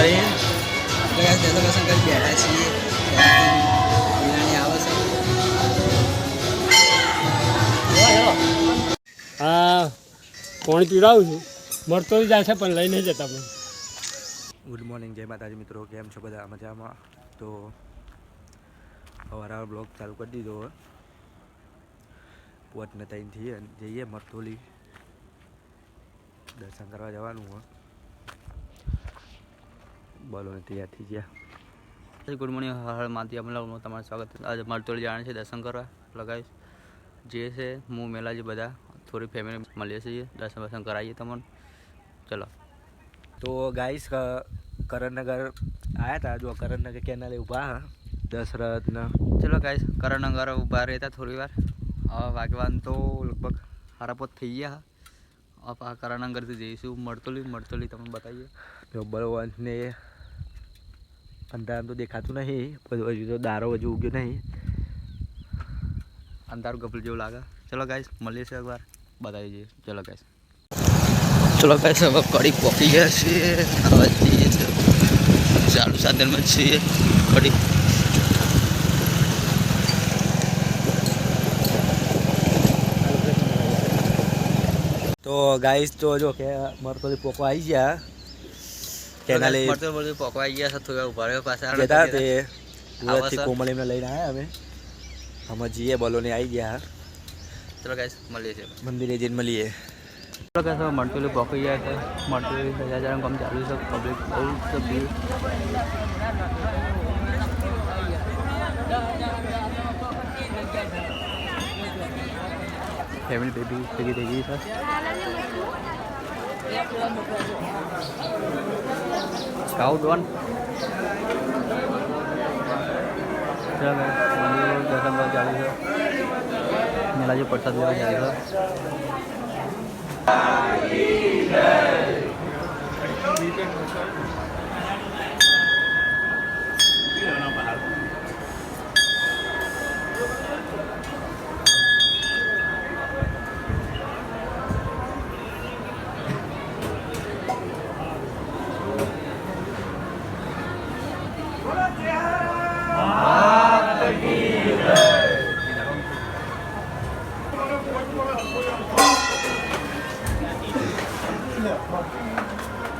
કરી આપણે દર્શન દર્શન કરી બેઠા છીએ. વિનાની આવે છે. હા પાણી પીવડાવું છું? મળતો જાય છે પણ લઈને જતા પણ. ગુડ મોર્નિંગ જય માતાજી મિત્રો. કેમ છો બધા? મજામાં? તો સવારે બ્લોગ ચાલુ કરી દીધો હવે. પોતને ત્યાંથી જઈએ મરતોલી દર્શન કરવા જવાનું હોય બોલો તૈયાર થઈ ગયા. ગુડ મોર્નિંગ હર માતી અમલામાં તમારું સ્વાગત આજે મારે મરતોલી જાણે છે દર્શન કરવા લગાવીશ. જે છે હું મેલાજી બધા થોડી ફેમિલી મળીએ છીએ. દર્શન દર્શન કરાવીએ તમને. ચલો. તો ગાઈસ કરણનગર આવ્યા હતા જો કરણનગર કેનાલે ઊભા હા. દશરથના. ચલો ગાઈસ કરણનગર ઊભા રહેતા થોડી વાર. વાગવાન તો લગભગ હારાપોત થઈ ગયા હવે આ કરણનગરથી જઈશું. મળતોલી મળતોલી તમને બતાવીએ. જો બળવંતને અંધારામાં તો દેખાતું નહીં હજુ તો દારો હજુ ઉગ્યો નહીં. અંધારું ગપલ જેવું લાગે. ચલો ગાઈસ મળીએ છીએ એકવાર. બતાવી દઈએ ચલો ગાઈસ ચલો ગાઈસ હવે કડી પોકી ગયા છીએ. હવે જઈએ છીએ. ચાલુ સાધનમાં છીએ. કડી. તો ગાઈસ તો જો કે મરતોલી પોકો આવી ગયા. કેનાલે મળતો મળતો પકવાઈ ગયા છે થોડા ઊભા રહ્યો પાછા. જતા તે સુરતથી સર. કોમલ એમને લઈને આવ્યા અમે. અમે જઈએ બોલોને આવી ગયા. ચલો ગાઈસ મળીએ છે મંદિરે જઈને મળીએ. ચલો ગાઈસ હવે મળતોલી પોકી ગયા છે. મળતોલી હજાર હજાર કામ ચાલુ છે પબ્લિક બહુ છે ભીડ. ફેમિલી બેબી ભેગી થઈ ગઈ છે. સ્કાઉટ વન ચાલો મંદિર દર્શન કરવા ચાલુ છે મેલાજી પ્રસાદ લેવા જાય છે Aswa. Ba. એના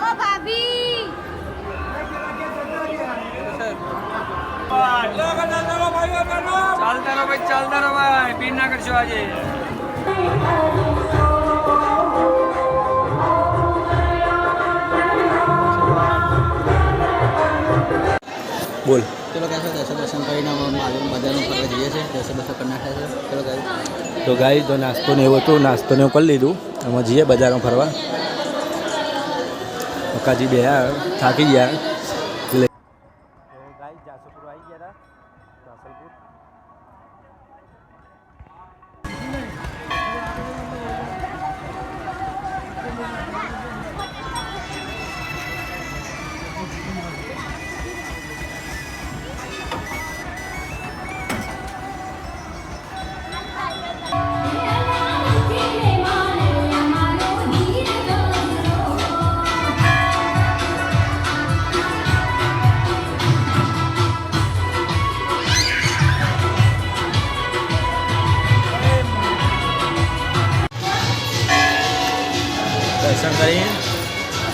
ઓ ભાભી ચાલતા રહો ભાઈ ચાલતા રહો ભાઈ પીન ના કરશો આજે બોલ. ચલો કહે છે દર્શન દર્શન કરીને બધાનું ફરવા જઈએ છીએ. દર્શન દર્શન કરી નાખ્યા છે. ચલો ગાઈ તો ગાઈ તો નાસ્તો ને એવું હતું નાસ્તો ને એવું કરી લીધું. અમે જઈએ બજારમાં ફરવા. કાજી બે થાકી ગયા.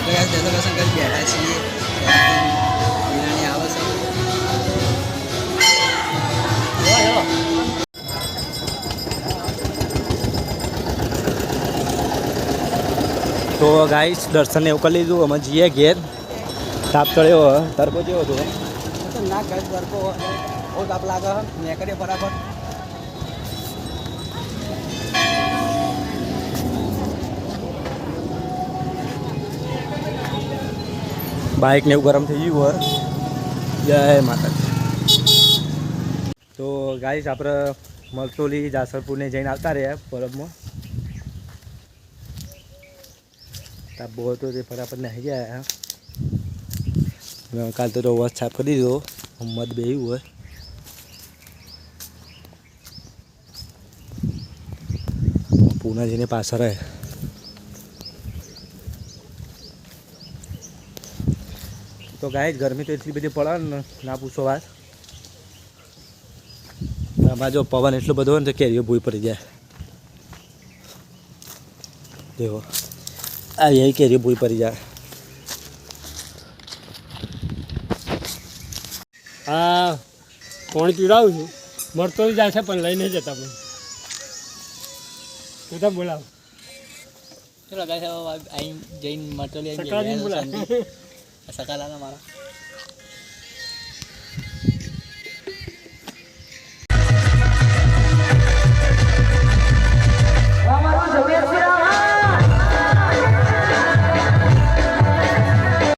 ગાઈસ દર્શન કરી બેઠા છીએ. આવે છે. તો ગાઈસ દર્શન એવું કરી લીધું. અમે જઈએ ઘેર. તાપ ચડ્યો તરકો જેવો હતો. ના બહુ તાપ લાગે. મેં કર્યો બરાબર. બાઇક ને એવું ગરમ થઈ ગયું હોય જય માતાજી. તો ગાઈશ આપણે મલસોલી જાસરપુરને જઈને આવતા રહ્યા પરબમાં. તાપ બહુ હતો તે ફટાફટ નાહી ગયા કાલ તો વસ છાપ કરી દીધો. મત બે હોય. પૂનાજીને પાછળ રહે. તો ગાય ગરમી તો એટલી બધી પડે ને ના પૂછો વાત. આમાં જો પવન એટલો બધો હોય ને તો કેરીઓ ભૂઈ પડી જાય. દેવો આ એ કેરીઓ ભૂઈ પડી જાય. હા પાણી પીવડાવું છું? મળતો જ જાય છે પણ લઈને જતા પણ. તું તો બોલાવ. ચલો અહીં જઈને મટોલી સકાળની બોલાવ સકાલાના મારા